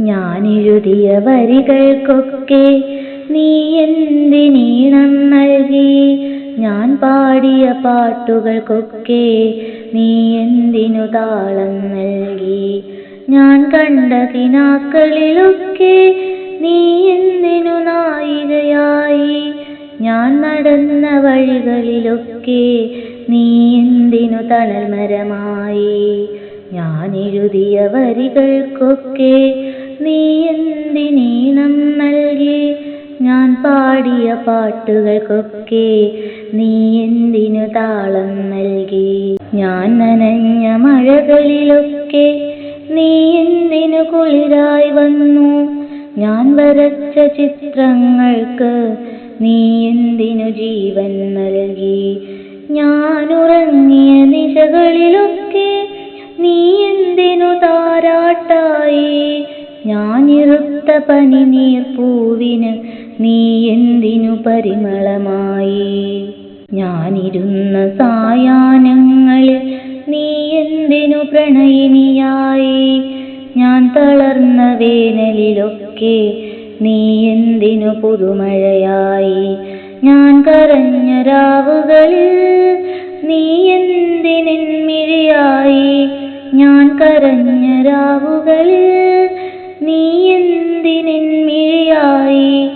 ഞാനെഴുതിയ വരികൾക്കൊക്കെ നീ എന്തിനീണം നൽകി? ഞാൻ പാടിയ പാട്ടുകൾക്കൊക്കെ നീ എന്തിനു താളം നൽകി? ഞാൻ കണ്ട കിനാക്കളിലൊക്കെ നീ എന്തിനു നായികയായി? ഞാൻ നടന്ന വഴികളിലൊക്കെ നീ എന്തിനു തണൽമരമായി? ഞാൻ എഴുതിയ വരികൾക്കൊക്കെ നീ എന്തിനീണം നൽകി? ഞാൻ പാടിയ പാട്ടുകൾക്കൊക്കെ നീ എന്തിനു താളം നൽകി? ഞാൻ നനഞ്ഞ മഴകളിലൊക്കെ നീ എന്തിനു കുളിരായി വന്നു? ഞാൻ വരച്ച ചിത്രങ്ങൾക്ക് നീ എന്തിനു ജീവൻ നൽകി? ഞാൻ ഉറങ്ങിയ നിശകളിലൊക്കെ നീ എന്തിനു താരാട്ടായി? ഞാൻ ഇറുത്ത പനിനീർ പൂവിന് നീ എന്തിനു പരിമളമായി? ഞാനിരുന്ന സായാഹ്നങ്ങളിൽ നീ എന്തിനു പ്രണയിനിയായി? ഞാൻ തളർന്ന വേനലിലൊക്കെ നീ എന്തിനു പുതുമഴയായി? ഞാൻ കരഞ്ഞ രാവുകളിൽ നീ എന്തിനെന്മിഴിയായി ഞാൻ കരഞ്ഞ രാവുകളിൽ നീ എന്തിനെന്മിഴിയായി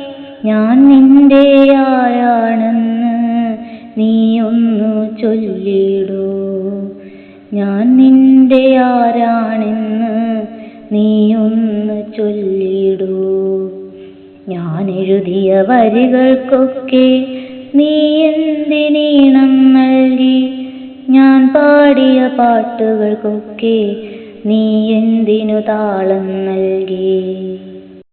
ഞാൻ നിന്റെ ആരാണെന്ന് നീയൊന്നു ചൊല്ലിടൂ. ഞാൻ നിന്റെ ആരാണെന്ന് നീയൊന്ന് ചൊല്ലിടൂ. ഞാൻ എഴുതിയ വരികൾക്കൊക്കെ നീ എന്തിനീണം നൽകി? ഞാൻ പാടിയ പാട്ടുകൾക്കൊക്കെ നീ എന്തിനു താളം നൽകി?